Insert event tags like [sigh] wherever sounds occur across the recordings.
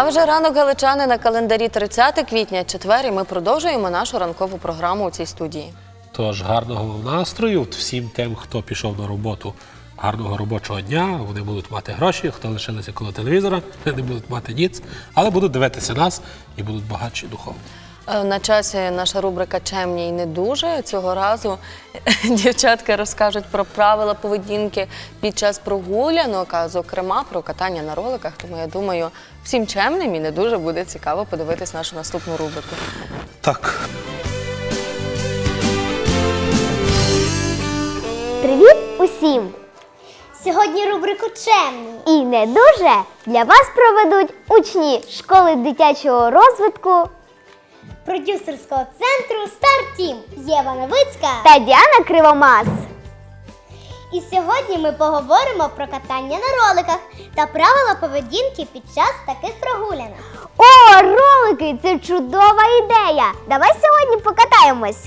А вже ранок галичани на календарі 30 квітня, четвер, ми продовжуємо нашу ранкову програму у цій студії. Тож гарного настрою всім тим, хто пішов на роботу. Гарного робочого дня, вони будуть мати гроші, хто лишилися коло телевізора, не будуть мати ніц, але будуть дивитися нас і будуть багатші духовно. Е, На часі наша рубрика Чемні і не дуже. Цього разу [laughs] дівчатка розкажуть про правила поведінки під час прогулянок, а зокрема про катання на роликах. Тому я думаю, всім чемним і не дуже буде цікаво подивитись нашу наступну рубрику. Так, Привіт усім! Сьогодні рубрику Чемні. І не дуже для вас проведуть учні школи дитячого розвитку Продюсерського центру Стар Тім Єва Новицька. та Діана Кривомас. І сьогодні ми поговоримо про катання на роликах та правила поведінки під час таких прогулянок. О, ролики! Це чудова ідея! Давай сьогодні покатаємось.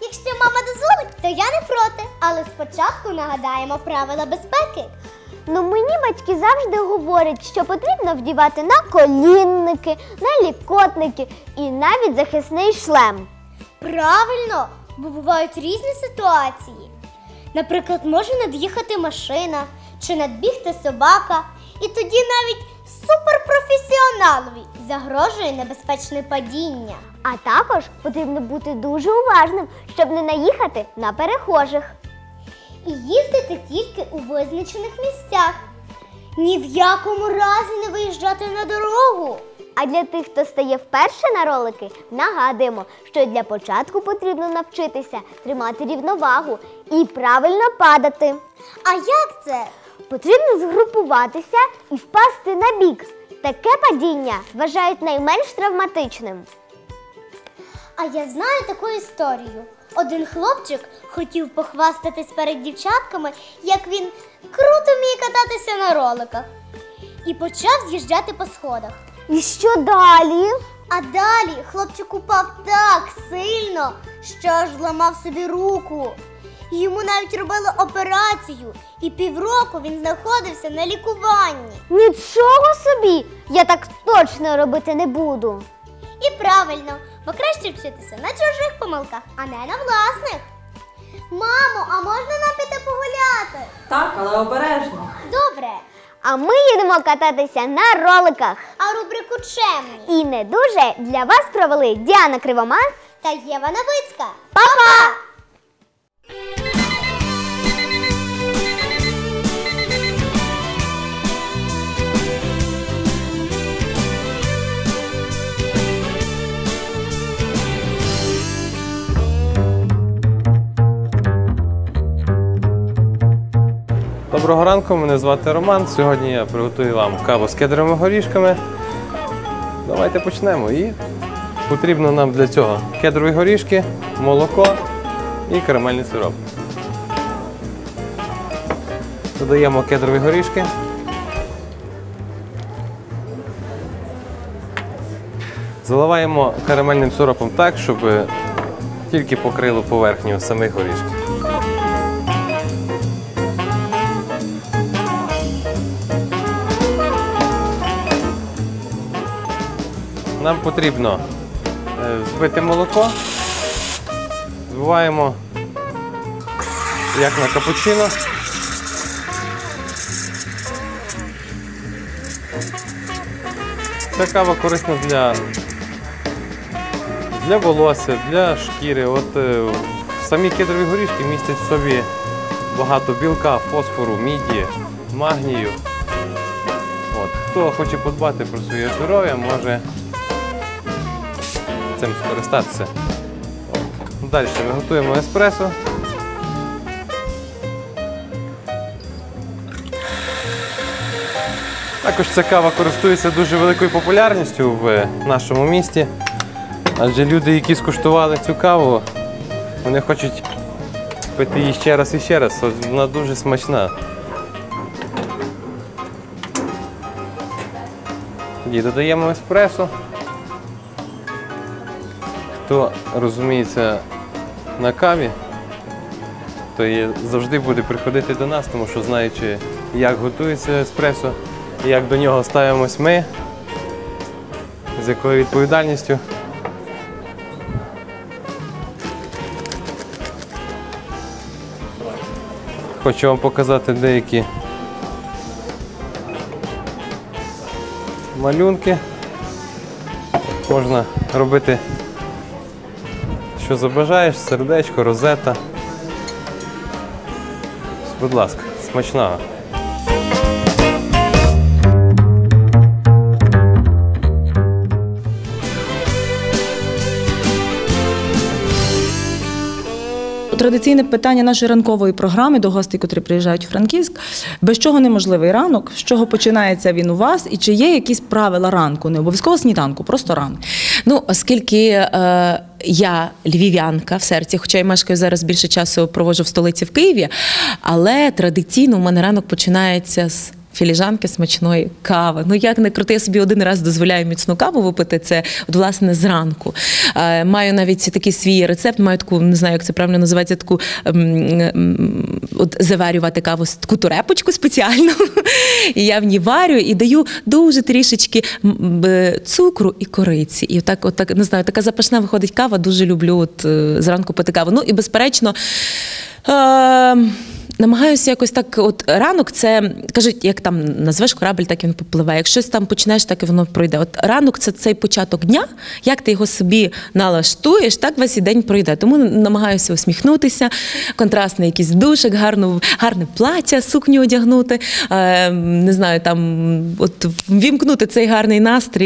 Якщо мама дозволить, то я не проти. Але спочатку нагадаємо правила безпеки. Ну мені батьки завжди говорять, що потрібно вдівати на колінники, на лікотники і навіть захисний шлем. Правильно, бо бувають різні ситуації. Наприклад, може над'їхати машина чи надбігти собака, і тоді навіть суперпрофесіоналові загрожує небезпечне падіння. А також потрібно бути дуже уважним, щоб не наїхати на перехожих. І їздити тільки у визначених місцях. Ні в якому разі не виїжджати на дорогу. А для тих, хто стає вперше на ролики, нагадуємо, що для початку потрібно навчитися тримати рівновагу і правильно падати. А як це? Потрібно згрупуватися і впасти на бік. Таке падіння вважають найменш травматичним. А я знаю таку історію. Один хлопчик хотів похвастатись перед дівчатками, як він круто вміє кататися на роликах. І почав з'їжджати по сходах. І що далі? А далі хлопчик упав так сильно, що аж зламав собі руку. Йому навіть робили операцію, і півроку він знаходився на лікуванні. Нічого собі! Я так точно робити не буду. І правильно, бо краще вчитися на чужих помилках, а не на власних. Мамо, а можна нам піти погуляти? Так, але обережно. Добре. А ми їдемо кататися на роликах. А рубрику Чемні І не дуже для вас провели Діана Кривомас. та Єва Новицька. Па-па! Доброго ранку, мене звати Роман. Сьогодні я приготую вам каву з кедровими горішками. Давайте почнемо. І потрібно нам для цього кедрові горішки, молоко і карамельний сироп. Додаємо кедрові горішки. Заливаємо карамельним сиропом так, щоб тільки покрило поверхню самих горішків. Нам потрібно е, збити молоко, збиваємо як на капучино. Ця кава корисна для, для волосся, для шкіри. От е, самі кедрові горішки містять в собі багато білка, фосфору, міді, магнію. От. Хто хоче подбати про своє здоров'я, може цим скористатися. Далі ми готуємо еспресо. Також ця кава користується дуже великою популярністю в нашому місті. Адже люди, які скуштували цю каву, вони хочуть пити її ще раз і ще раз. Вона дуже смачна. Тоді додаємо еспресо. Хто розуміється на каві, то є, завжди буде приходити до нас, тому що знаючи, як готується еспресо, як до нього ставимось ми, з якою відповідальністю. Хочу вам показати деякі малюнки. Можна робити, що забажаєш, сердечко, розета. Будь ласка, смачного. Традиційне питання нашої ранкової програми до гостей, котрі приїжджають у Франківськ, без чого неможливий ранок, з чого починається він у вас, і чи є якісь правила ранку, не обов'язково сніданку, просто ранку. Ну, оскільки е, я львів'янка в серці, хоча я мешкаю зараз більше часу проводжу в столиці в Києві, але традиційно у мене ранок починається з. Філіжанки смачної кави. Ну як не крути, я собі один раз дозволяю міцну каву випити. Це от власне зранку. Е, маю навіть такий свій рецепт, маю таку, не знаю, як це правильно називається, таку ем, ем, от заварювати каву таку турепочку спеціальну. [laughs] І я в ній варю і даю дуже трішечки цукру і кориці. І отак, отак, не знаю, така запашна виходить кава. Дуже люблю от, е, зранку пити каву. Ну і безперечно. Е, Намагаюся якось так, от ранок це кажуть, як там назвеш корабль, так він попливе. Як щось там почнеш, так і воно пройде. От ранок це цей початок дня. Як ти його собі налаштуєш, так весь і день пройде. Тому намагаюся усміхнутися, контрастний якийсь душик, гарну, гарне плаття, сукню одягнути. Е, не знаю, там от вімкнути цей гарний настрій.